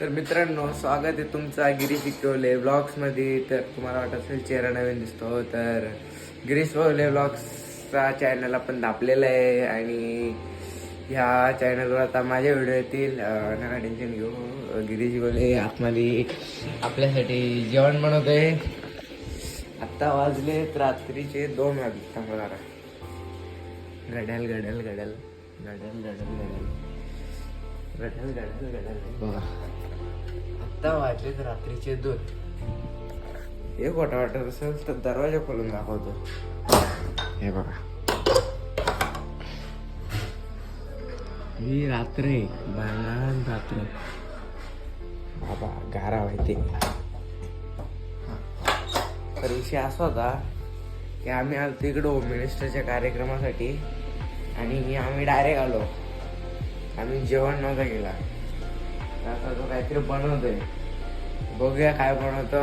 तर मित्रांनो स्वागत आहे तुमचा गिरीश इकवले ब्लॉग्समध्ये. तर तुम्हाला वाटत असेल चेहरा नवीन दिसतो तर गिरीश इकवले ब्लॉग्सचा चॅनल आपण दाबलेला आहे आणि ह्या चॅनलवर आता माझे व्हिडिओ येतील. नका टेन्शन घेऊ. गिरीश गोले आतमध्ये आपल्यासाठी जेवण बनवतोय. आत्ता वाजलेत रात्रीचे दोन वाजले चांगला घड्याल घड्याल घड्याल घड्याल घड्याल घड्याल आता घड्याल बघा आत्ता वाजलेत रात्रीचे दोन हे खोटं वाटत असेल तर दरवाजा खोलून दाखवतो हे बघा ही रात्र आहे भयान रात्र बाबा गारा माहिती तर विषय असा होता की आम्ही आलो तिकडे होम मिनिस्टरच्या कार्यक्रमासाठी आणि आम्ही डायरेक्ट आलो आम्ही जेवण नव्हता केला. आता तो काहीतरी बनवतोय. बघूया काय बनवतो.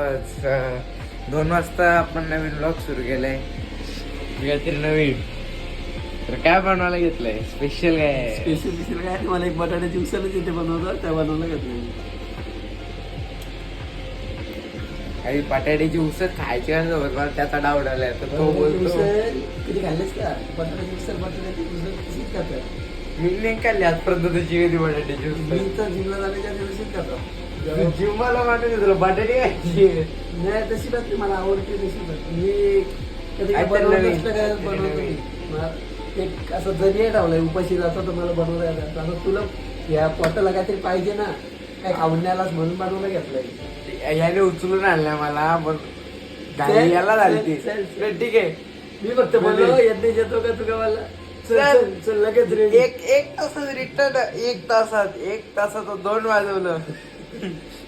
दोन वाजता आपण नवीन ब्लॉग सुरू केलाय. काहीतरी नवीन. तर काय बनवायला घेतलंय? स्पेशल काय? स्पेशल स्पेशल काय? मला एक बटाट्याची उसळच इथे बनवतात त्या बनवलं घेतलं काही बटाट्याची उसळ खायची होत मला त्याचा डाऊट आलाय. तर तो बोलतो. कधी खाल्लेस का? बटाट्याची उसळ बटाट्याची उसळ कशीच खातात? मी नाही खाल्ली आजपर्यंत त्याची कधी बटाट्याची मी उसळ तर जिमला जाण्याच्या दिवशीच खातो जिम्माला वाटत तुला बटाटे खायची. नाही तशी नाही मला आवडते तशी बात मी कधी काय काहीतरी बनवत नवीन. नसलं काय काहीतरी बनवतो नवीन. मी. मला एक असं जरिया ठेवलाय उपाशी जातो तर मला बनवता येतात आता तुला या पोटाला काहीतरी पाहिजे ना काय न्यायलाच म्हणून बनवलं घेतलंय. याने उचलून आणलाय मला पण चल, गाडी याला झालती चल, चल. ठीक आहे. मी फक्त बोललो येत नाही येतो का तुका मला चल चल. लगेच रेडी एक एक तासात रिटर्न एक तासात एक तासात दोन वाजवलं.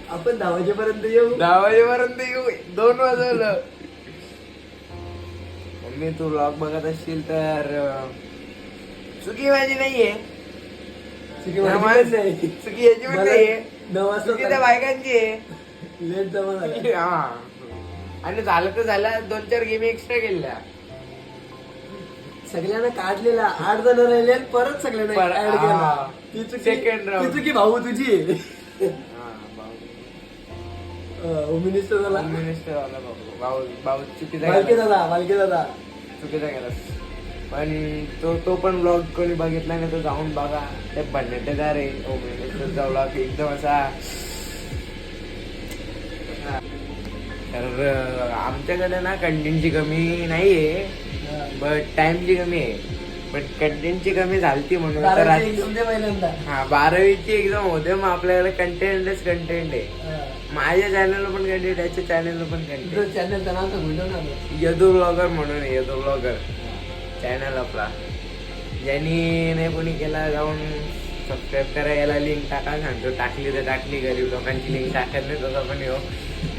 आपण दहा वाजेपर्यंत येऊ. दहा वाजेपर्यंत येऊ दोन वाजवलं. मम्मी तू ब्लॉग बघत असशील तर चुकी माझी नाहीये. चुकी माझी नाही. चुकी याची पण नाहीये. चुकी त्या बायकांची आहे. लेट जमा झाला. हा. आणि झालं तर झालं दोन चार गेम एक्स्ट्रा केल्या. सगळ्यांना काढलेला आठ जण राहिले आणि परत सगळ्यांना पर- ऍड केला हा. ती चुकी Second round. ती चुकी भाऊ तुझी. हा, मिनिस्टर झाला मिनिस्टर आला बाबू भाऊ भाऊ चुकीचा बालके गेला. दादा बालके दादा चुकीचा गेला पण तो तो पण ब्लॉग कोणी बघितला नाही तो जाऊन बघा ते भन्नटेदार आहे होम मिनिस्टरचा ब्लॉग एकदम असा. तर अं, आमच्याकडे ना कंटेंटची कमी नाहीये बट टाइमची कमी आहे. बट कंटेंटची कमी झालती म्हणून. तर आज- exam दे पहिल्यांदा. हा बारावीची एक्झाम होते मग आपल्याकडे कंटेंटच कंटेंट आहे. हा. माझ्या चॅनलला पण कंटेंट त्याच्या चॅनलला पण कंटेंट नाव सांगू ना. यदू ब्लॉगर म्हणून आहे, यदू ब्लॉगर चॅनल आपला. ज्यांनी नाही कोणी केला जाऊन सबस्क्राईब करा याला लिंक टाका. सांगतो टाकली तर टाकली गरीब लोकांची लिंक टाकत नाही तसं पण येऊ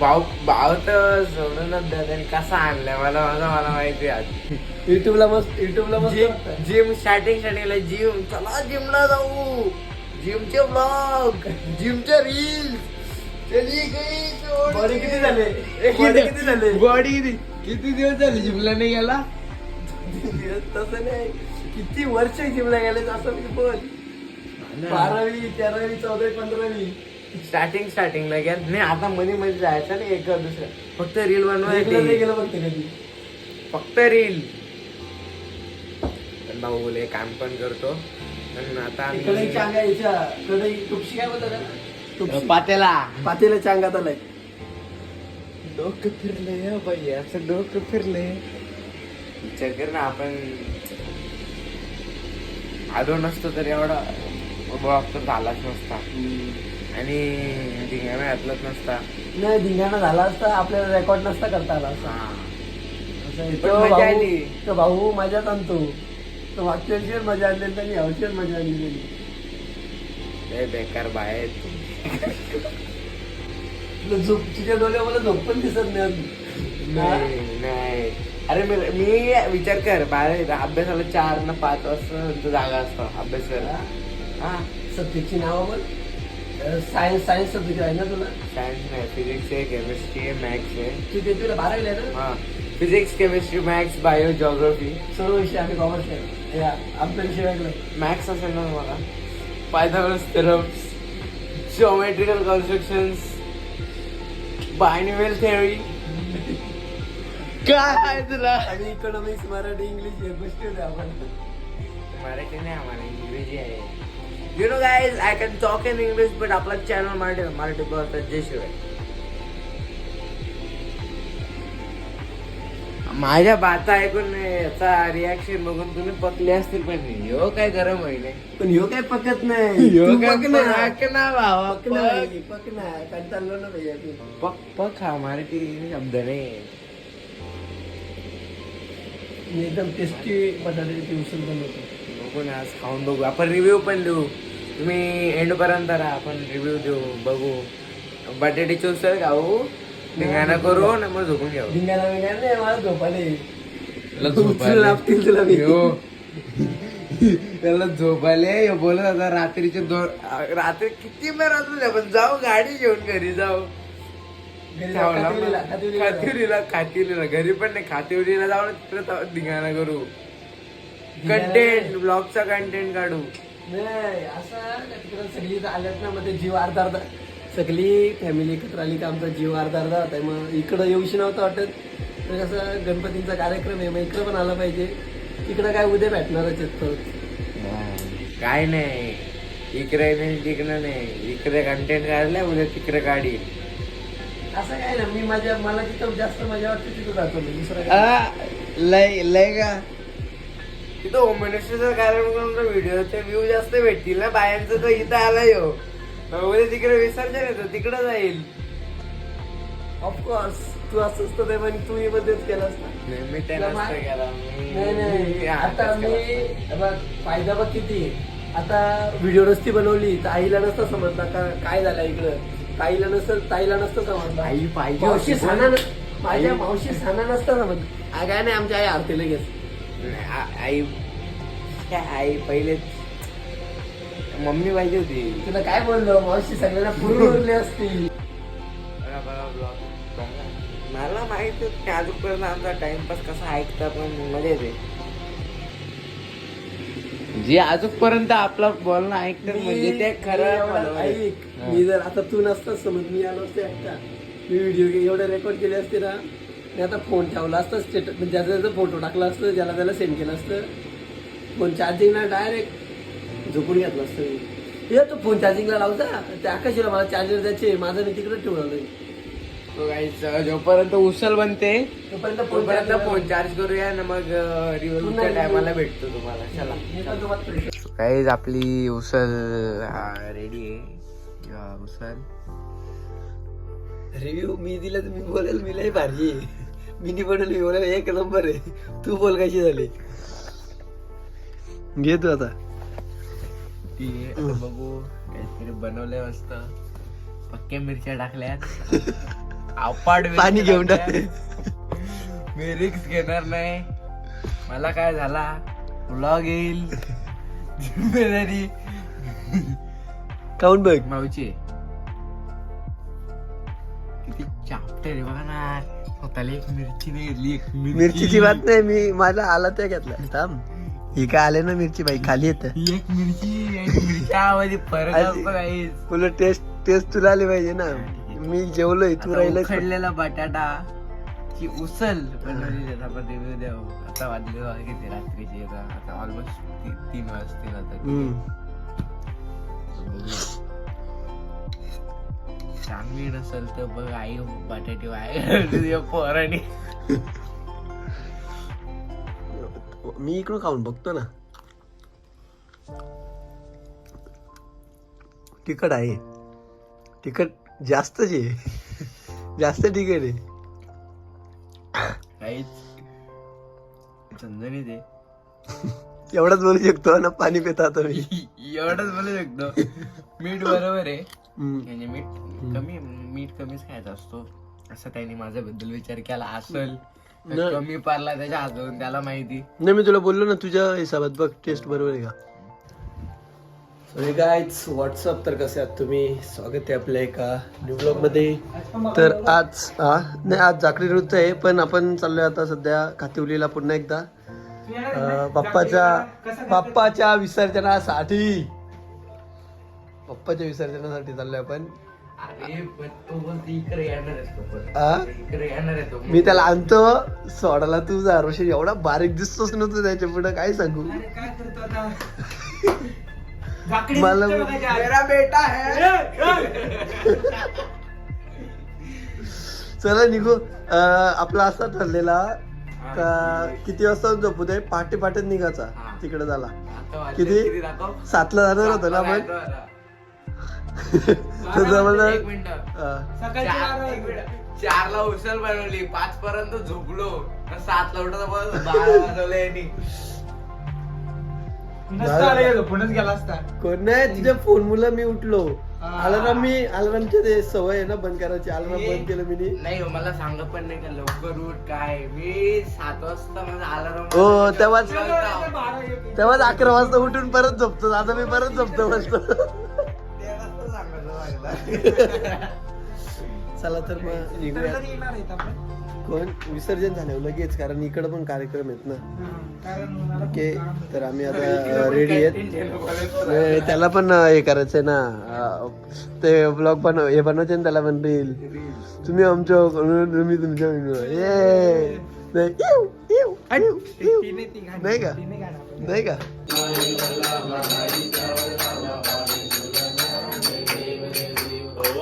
भाऊ भाव तर सोडूनच द्या त्यांनी. कसा आणलाय मला माझा मला माहिती आहे युट्यूबला मस्त युट्यूबला मस्त जिम. जिम स्टार्टिंग स्टार्टिंगला जिम. चला जिमला जाऊ. जिमचे ब्लॉग जिमचे रील Body किती झाले? Body किती झाले? बॉडी किती? किती दिवस झाले जिमला नाही गेला? तसं नाही. किती वर्ष जिमला गेले असं मी बोल. बारावी तेरावी चौदावी पंधरावी. स्टार्टिंग स्टार्टिंगला गेला. नाही आता मध्ये मध्ये जायचं नाही एक दुसरं फक्त रील गेलं बघते कधी. फक्त रील पण भाऊ बोले काम पण करतो. पण आता आम्ही तुपशी काय बोलतात. पातेला. पातेला चांगात आलाय डोकं फिरलंय बाई असं डोकं फिरलंय. विचार कर ना आपण आलो नसतो तर एवढा ब्लॉग तर झालाच नसता. आणि धिंगाणा घातलाच नसता. नाही धिंगाणा झाला असता आपल्याला रेकॉर्ड नसता करता आला असता. हा. पण तो मजा आली. तो भाऊ मजाच आणतो. तो मागच्या वर्षी मजा आणली आणि त्यांनी हवशीच मजा आणली लय बेकार बाहेर तुला झोप तुझ्या डोळ्या मला झोप पण दिसत नाही अजून. नाही नाही. अरे मी मी विचार कर बाहेर अभ्यासाला चार ना पाच वाजता जागा असतो अभ्यास करायला हा. सब्जेक्टची नावं बोल. सायन्स सायन्स सब्जेक्ट आहे ना तुला? सायन्स नाही फिजिक्स आहे केमिस्ट्री आहे मॅथ्स आहे. तू ते तुला बारावीला आहे ना? हा. Physics chemistry maths bio geography सर्व विषय आम्ही कॉमर्स आहे या आमचा विषय वेगळा. मॅथ्स असेल ना तुम्हाला? Pythagoras theorems geometrical constructions binomial theory. काय आहे तुला? आणि इकॉनॉमिक्स मराठी इंग्लिश हे गोष्टी होत्या आपण मराठी नाही आम्हाला इंग्रजी आहे. You know guys I can talk in English but आपला चॅनल मराठी मराठी बोलतात जय शिवाय. माझ्या बाता ऐकून याचा रिॲक्शन बघून तुम्ही पकले असतील पण हो काय गरम होईल पण ह्यो काय पकत नाही. तू काय पक ना. पक ना भावा, पक ना भाई, पक ना. कंटाळलो ना भैया पक पक हा मराठी शब्द नाही एकदम टेस्टी बटाट्याची उचल बनवतो. बघू ना आज खाऊन बघू. आपण रिव्ह्यू पण देऊ. तुम्ही एंड पर्यंत राहा. आपण रिव्ह्यू देऊ बघू. बटाट्याची उसळ खाऊ. धिंगाणा करू ना मग झोपून घेऊ धिंगाणा बिंगाणा नाही मला झोपाले त्याला उचलून झोपायला लागतील तुला मी. हो. त्याला झोपायले ह्यो बोलत आता रात्रीचे दोन रात्री किती वेळ द्या पण जाऊ गाडी घेऊन घरी जाऊ. खातिवलीला, खातिवलीला घरी पण नाही. खातिवलीला जाऊ ना तिकडे जाऊ धिंगाणा करू. कंटेंट ब्लॉगचा कंटेंट काढू. नाही असं तिकडं सगळी आल्यात ना मग ते जीव अर्धा अर्धा सगळी फॅमिली एकत्र आली का आमचा जीव अर्धा अर्धा होता मग इकडं येऊशी नव्हतं वाटत. तर कसं गणपतींचा कार्यक्रम आहे मग इकडं पण आला पाहिजे. तिकडं काय उद्या भेटणारच आहेत काय नाही. इकडे नाही तिकडे नाही. इकडे कंटेंट काढलाय उद्या तिकडे काढी असं काय ना मी माझ्या मला जिथं जास्त मजा वाटते तिथं जातो मी. दुसरं लय लय का? तिथं होम मिनिस्टरचा कार्यक्रम व्हिडिओचे व्ह्यू जास्त भेटतील ना बायांचं तर इथं आलाय हो उद्या तिकडे विसर्जन येतं तिकडं जाईल ऑफकोर्स तू असंच तर ते पण तू मध्येच केलास ना नाही, मी ते तुला नसतं मा- केला. मी- नाही नाही आता मी केला. बघ फायदा बघ किती. आता व्हिडिओ नसती बनवली तर आईला नसतं समजलं का काय झालं इकडं ताईला नसतं ताईला नसतं समजलं आई पाहिजे मावशी. साना माझ्या मावशी साना नसतं समज काय नाही आमच्या आई आरती लगेच आई काय आई पहिले मम्मी पाहिजे होती तुला काय बोललो मावशी सगळ्यांना पूर्ण उरली असती बघा, बघा, vlog. बघा. मला माहीत अजूनपर्यंत आमचा टाइमपास कसा ऐकता पण मजा येते जे अजूनपर्यंत आपला बोलणं ऐकतात म्हणजे ते खरं. ऐक मी जर आता तू नसतास समज मी आलो असते एकटा मी व्हिडिओ एवढे रेकॉर्ड केले असते ना मी आता फोन ठेवला असता स्टेटस म्हणजे ज्याचा त्याचा फोटो टाकला असतं ज्याला त्याला सेंड केलं असतं. फोन चार्जिंगला डायरेक्ट झोपून घेतलं असतं मी. ये तू फोन चार्जिंगला लावता? त्या आकाशीला मला चार्जर द्यायचे माझं मी तिकडे ठेवलं तो guys, जोपर्यंत उचल बनते तोपर्यंत फोन चार्ज करूया ना मग रिव्ह्यूच्या नाही, टायमाला भेटतो तुम्हाला. चला. काहीच आपली उसल रेडी आहे. उसल रिव्ह्यू मी दिला तर मी बोलेल मी लय भारी आहे. मी नाही बनवली मी बोलेल एक नंबर आहे. तू बोल कशी झाली? घे तू आता. ती आता बघू काहीतरी बनवलंय मस्त. पक्के मिरच्या टाकल्यात. अपाड पाणी घेऊन मी रिक्स घेणार नाही. मला काय झाला? व्लॉग येईल. जिम्मेदारी. काऊन बघ? मावची किती चाप्टर आहे बघा ना. स्वतःला एक मिरची नाही घेतली एक मिरचीची बात नाही मी मला आला त्या घेतला. थांब. ही काय आले ना मिरची बाई खाली येत. एक मिरची फरक तुला टेस्ट टेस्ट तुला आली पाहिजे ना. मी जेवलोय तू राहिलं उखडलेला बटाटा आपण रिव्ह्यू द्याव आता वाजले किती रात्रीचे. आता ऑलमोस्ट तीन वाजतील आता. चांगली नसेल तर बघ आई बटाटे वाय पोराने. मी इकडून खाऊन बघतो ना. तिखट आहे. तिखट जास्तच आहे. जास्त तिखट आहे. काहीच येते एवढाच बोलू शकतो ना पाणी पिता आता मी एवढंच बोलू शकतो. मीठ बरोबर आहे. म्हणजे मीठ कमी मीठ कमीच खायचा असतो. असं त्यांनी माझ्याबद्दल विचार केला असेल तर नाही. कमी पारला त्याच्या हातून त्याला माहिती. नाही मी तुला बोललो ना तुझ्या हिसाबात बघ टेस्ट बरोबर आहे का? गायच व्हॉट्सअप तर कसे आहात तुम्ही? स्वागत आहे आपल्या एका न्यू ब्लॉगमध्ये. तर आज हा नाही आज जाकरी नृत्य आहे पण आपण चाललोय आता सध्या कातिवलीला पुन्हा एकदा. अं, बाप्पाच्या बाप्पाच्या विसर्जनासाठी. पप्पाच्या विसर्जनासाठी चाललोय आपण. मी त्याला आणतो. सोडाला तू जा रोशन. एवढा बारीक दिसतोच नव्हतं त्याच्या पुढे काय सांगू? अरे काय करतो आता? जाकडे मला- बेटा है. चला निघू. अं, आपला असा ठरलेला. का किती वाजता झोपू दे? पहाटे पहाटेच निघायचा. तिकडे झाला. किती? सातला जाणार होतो ना आपण? एक मिनिट. चार एक. मिनिट. चारला उचल बनवली. पाच पर्यंत झोपलो. तर सातला उठता बारा वाजवले यांनी. नसता आला गेलो, असता. कोण नाही तुझ्या फोन मुलं मी उठलो. अलाराम मी अलारामचे ते सवय आहे ना बंद करायची. अलाराम बंद केलं मी नाही हो, मला सांगत पण नाही का लवकर उठ काय? मी सात वाजता माझा अलार्म हो, तेव्हाच- तेव्हाच अकरा वाजता उठून परत झोपतो. आता मी परत झोपतो मस्त चला तर मग निघूया. नंतर येणार आहेत आपण. कोण? विसर्जन झाल्यावर लगेच कारण इकडे पण कार्यक्रम आहेत ना. ओके. तर आम्ही आता रेडी आहेत. नाही, त्याला पण हे करायचंय ना ते ब्लॉग पण हे बनवायचे ना त्याला पण रील तुम्ही आमच्या तुम्ही तुमच्या ये नाही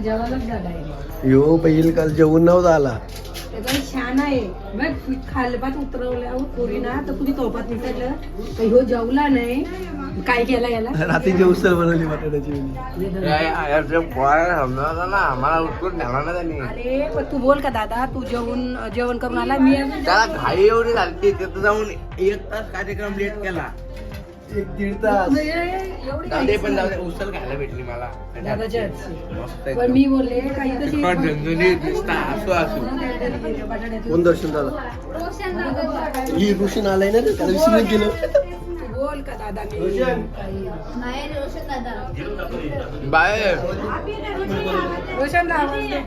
जेवायलाच झाला आहे यो पहिल काल जेवण नव्हता आला. त्याचा छान आहे. मग खालपात उतरवल्यावर पोरी ना तर कुणी तोपात तर ह्यो जेवला नाही. काय केला याला? बनवली बटाट्याची अरे पण तू बोल का दादा? तू जेवण जेवण करून आला? मी त्याला घाई एवढी झाली तिथं जाऊन एक तास कार्यक्रम लेट केला. एक दीड तास. म्हणजे एवढी पण जाऊ दे उचल खायला भेटली मला. दादाच्या हातची. मस्त पण एकदम. मी बोलले काही कशी तिखट झणझणीत नुसता हसू हसू कोण दर्शन दादा. ही ऋषीन आलाय ना रे, त्याला विसरून गेलो. बोल का दादा मी? रोशन. काही. बाय. रोशनला आवाज दे.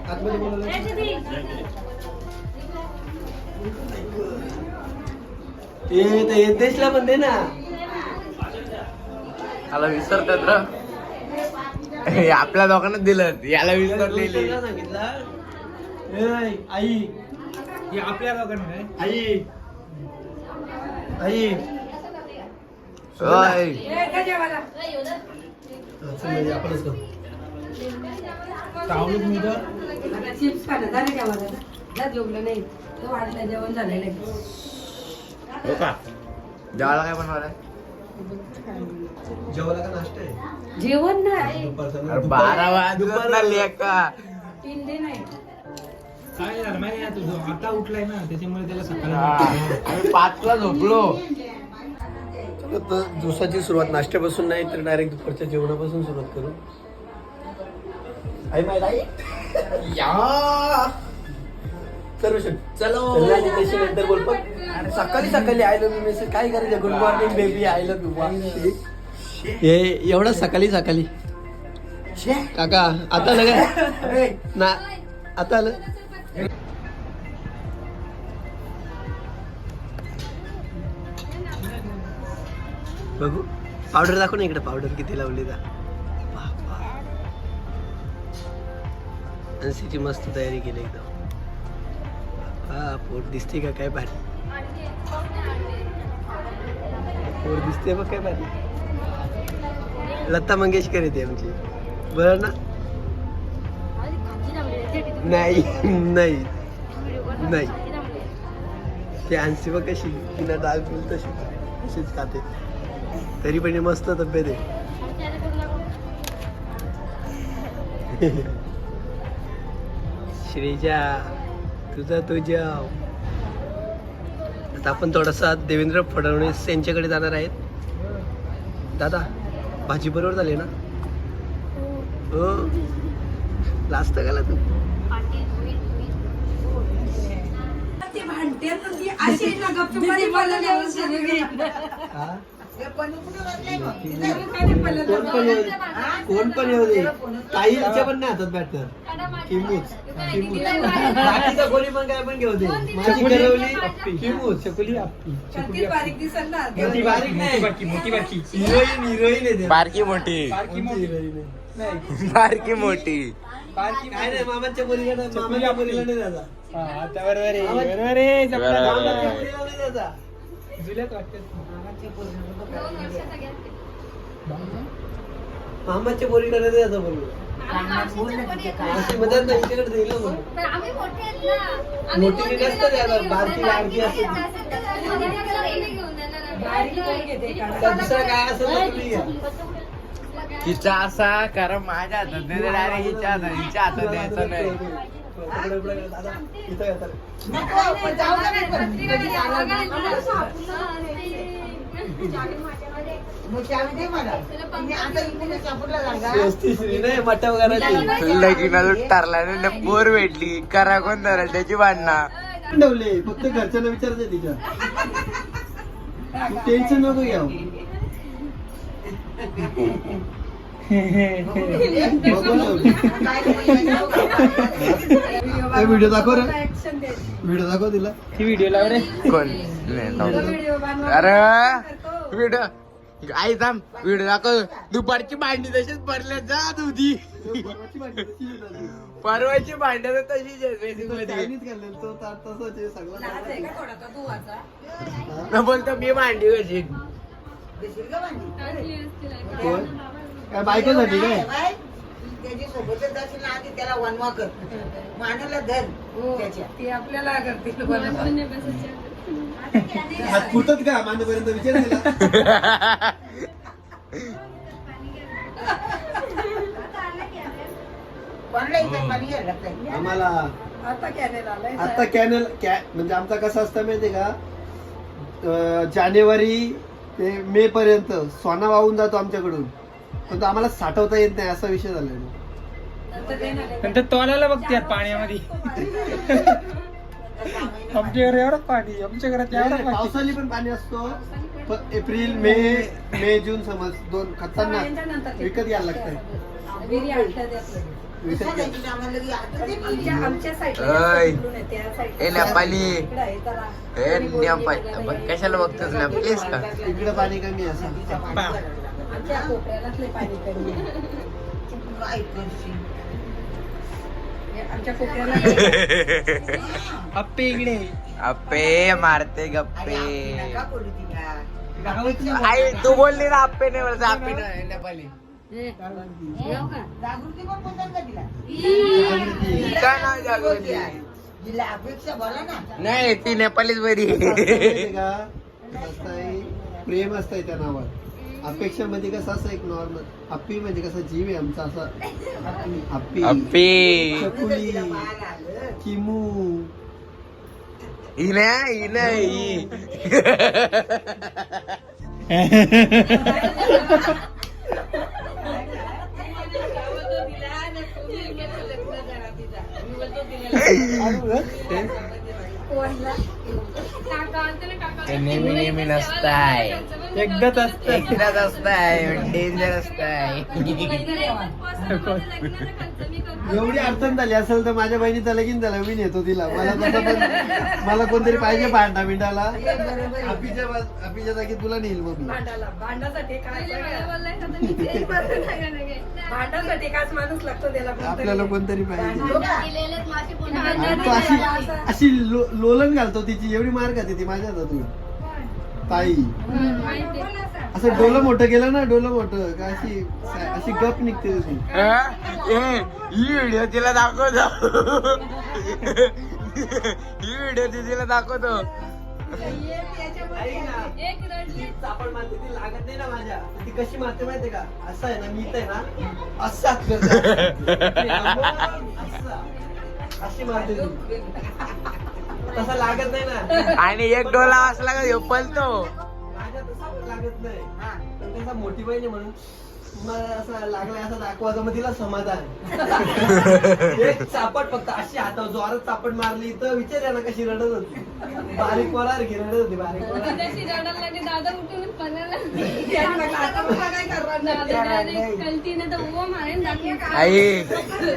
ए ते येतेशला पण दे ना. मला विसरतात हे आपल्या दोघांना दिलं याला विसरलेली. सांगितलं? ए, आई. हे आपल्या लोकांना. आई. आई. ओय. जेवायला? चल म्हणजे आपणच करू. सावलीत मी तर. आता चिप्स खाणं झालं जेवायला. जा जेवलं नाही. तो वाढलं जेवण झालेलं आहे हो का? जेवायला काय बनवलंय जेवायला का नाश्ता आहे? जेवण नाही. ना, अरे बारा लेका. तीन काय झालं माहिती आहे तुझं? आता उठलाय ना त्याच्यामुळे त्याला सकाळी पाचला झोपलो. तर दिवसाची सुरुवात नाश्त्यापासून नाही तर डायरेक्ट दुपारच्या जेवणापासून सुरुवात करू. आई माहिती या चलो चलो नंतर बोल. पण अरे सकाळी सकाळी आय लव्ह यू मेसेज काय करायचं? Good morning baby I love you हे एवढं सकाळी सकाळी. काका आता आलं काय ना आता आलं बघू. पावडर दाखव ना इकडे पावडर किती लावली का अन्सीची मस्त तयारी केली एकदम. हा पोट दिसते का काय भारी पोट दिसते बघ काय भारी लता मंगेशकर येते आमची. बरं ना? नाही नाही नाही. ते अन्सी बघ कशी तिला डाळ पिल तशी तशीच खाते. तरी पण मस्त तब्येत आहे. श्रीजा तुझा तुझ्या आता आपण थोडासा देवेंद्र फडणवीस यांच्याकडे जाणार आहेत. दादा भाजी बरोबर झाली ना? हो. लास्ट गेला तू. ते कोण पण येऊ दे. कोण पण येऊ दे. काही हिच्या पण नाही हातात बॅटर. किमूच. किमूच. बाकीचा कोणी पण काय पण घेऊ दे. माझी करवली किमूच चकुली आपली. बारीक नाही. बाकी मोठी बाकी हिरोईन हिरोईन आहे. बारकी मोठी. बारकी मोठी हिरोईन आहे? नाही. बारकी मोठी. बारकी काय नाही मामाच्या मुलीला मामाच्या मुलीला नाही बरोबर आहे बरोबर आहे जुल्यात वाटतं. मामाच्या मुलीला नाही द्यायचा बोललो अशी मदत नाही हिच्याकडे देईल ना म्हणून. मोठी नसतं द्यायला बारकी बारकी असते दुसरं काय असेल तर तुम्ही घ्या. हिचा असा कारण माझ्या हातात नाही हिच्या हातात हिच्या हातात द्यायचं नाही. लगीनाला ठरला ना पोर भेटली. करा कोण धरल त्याची भांडणा. ठेवले फक्त घरच्यांना विचारते तिच्या. टेन्शन नको घ्याव व्हिडिओ दाखव रे. व्हिडिओ दाखव तिला. ती व्हिडिओ लाव रे. कोण. अरे व्हिडिओ आई थांब. व्हिडिओ दाखव. दुपारची भांडी तशीच भरल्या जात होती परवाची भांड्या तर तशीच बोलतो मी भांडी कशी कोण? काय बायकोसाठी काय? त्याची सोबतच जाशील ना आधी त्याला वनवा कर. मानाला धर हो, त्याच्या. ती आपल्याला करतील बनवा. हात फुटत का मानेपर्यंत विचार केला? लागतंय? आम्हाला आता कॅनेल आलाय आता कॅनल कॅ म्हणजे आमचा कसा असतं माहितीये का? जानेवारी ते मे पर्यंत सोना वाहून जातो आमच्याकडून. पण तो आम्हाला साठवता येत नाही असा विषय झालेला नंतर ते ना- नंतर तोलाला बघते यार पाण्यामध्ये आमच्या घरात एवढं पाणी आमच्या घरात नाही, एवढं नाही, पाणी पावसाळी पण पाणी असतो पण एप्रिल मे मे जून समज दोन ते- विकत घ्यायला लागतंय विहिरी. विकत घ्या आमच्या आमच्या साईडला ओय. जास्त साईडला. ए नेपाली इकडं आहे जरा. ए कोणी बोलली नेपाल गेलं पण नाही. कशाला बघतोस ना प्लीज का इकडे पाणी कमी आहे असं पा. आमच्या कोपऱ्यालाच लय पाणी कमी आहे. काय करशील हे आमच्या कोपऱ्याला अप्पे इकडे. अप्पे मारते गप्पे. आई तू बोलली ना अप्पे नाही अप्पे नाही नेपाली जागृती कोण बोलतात का तिला? काय नाव जागृती जिला अपेक्षा बोला ना. नाही ती नेपालीच बरी प्रेम असतंय त्या नावात. अपेक्षा मध्ये कसं असं एक नॉर्मल अप्पी म्हणजे कसं जीव आहे आमचा असा. अप्पी अप्पे चकुली. किमू. ही नाही ते नेहमी नेहमी नसताय. एकदाच असत एकदाच असताय डेंजर असताय. एवढी अडचण झाली असेल तर माझ्या बहिणीचा लगीन झाला मी नेतो तिला. मला तसं पण मला कोणतरी पाहिजे भांडा बिंडाला. अपिच्या जागी तुला नेईल मग भांडासाठी काय माणूस लागतो त्याला. आपल्याला कोणतरी पाहिजे. अशी लोलन घालतो तिची. एवढी मार खाते ती माझ्या हातातून ताई. असं डोलं मोठं केलं ना डोलं मोठं. का अशी अशी गप निघते ती ही? व्हिडिओ तिला दाखवतो ही व्हिडिओ तिला दाखवतो. ती लागत नाही ना माझ्या ती कशी मारते माहितीये का असं आहे ना मी आहे ना असा करते. असा. अशी मारते ती तसा लागत नाही ना. आणि एक डोला असला का पलतो. माझ्या तसा लागत नाही. मोठी बहीण आहे म्हणून मला असं लागलाय असं दाखवायचं मग तिला समाधान. एक चापट फक्त अशी हातावर जोरात चापट मारली तर विचार ना कशी रडत होती. बारीक पोरार की रडत होती बारीक पोरार तशी रडायला लागली दादा उठून पणाला आता मला काय करणार? दादा डायरेक्ट कल्टीने तर उभं मारेन दाखली आई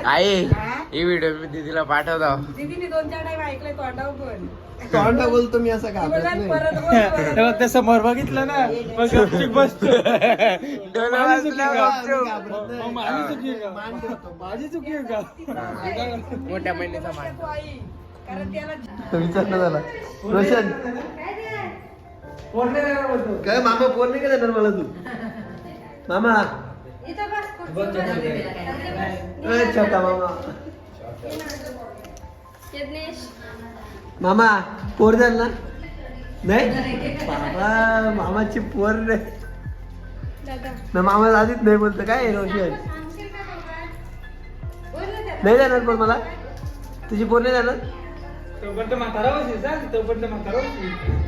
आई ही व्हिडिओ मी दीदीला पाठवतो. दीदीने दोन चार टाइम ऐकलंय तोंडावर पण. तोंडा बोलतो मी असं घाबरत बोला, नाही. परत बोल, परत. ते समोर बघितलं ना मग गपचूप बसतो. डोलं वाजलं मी गपचूप. घाबरत नाही. माझी चुकी आहे मान. माझी चुकी आहे का मोठ्या महिन्याचा मान. आई. कारण त्याला तो विचार न झाला. रोशन. काय मामा पोर नाही का देणार मला तू? मामा. छोटा मामा. मामा पोर द्याल ना? नाही? बाबा मामाची पोर रे दादा. ना मामा आधीच नाही बोलत. काय रोशन? नाही देणार पण मला? तुझी पोर नाही देणार तोपर्यंत म्हातारा होशील सांग तोपर्यंत म्हातारा होशील.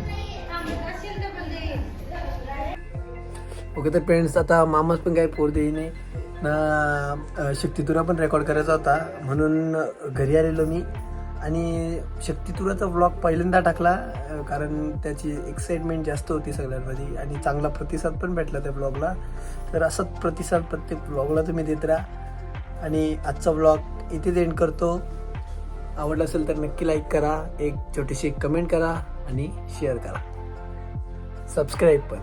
ओके तर फ्रेंड्स आता मामाच पण काही पोर देईने ना अं, शक्तितुरा पण रेकॉर्ड करायचा होता. म्हणून घरी आलेलो मी. आणि शक्तितुराचा व्लॉग पहिल्यांदा टाकला कारण त्याची एक्साइटमेंट जास्त होती सगळ्यांमध्ये आणि चांगला प्रतिसाद पण भेटला त्या व्लॉगला तर असाच प्रतिसाद प्रत्येक व्लॉगला तुम्ही देत राहा. आणि आजचा व्लॉग इथेच एंड करतो. आवडला असेल तर नक्की लाईक करा एक छोटीशी कमेंट करा आणि शेअर करा. सबस्क्राईब पण.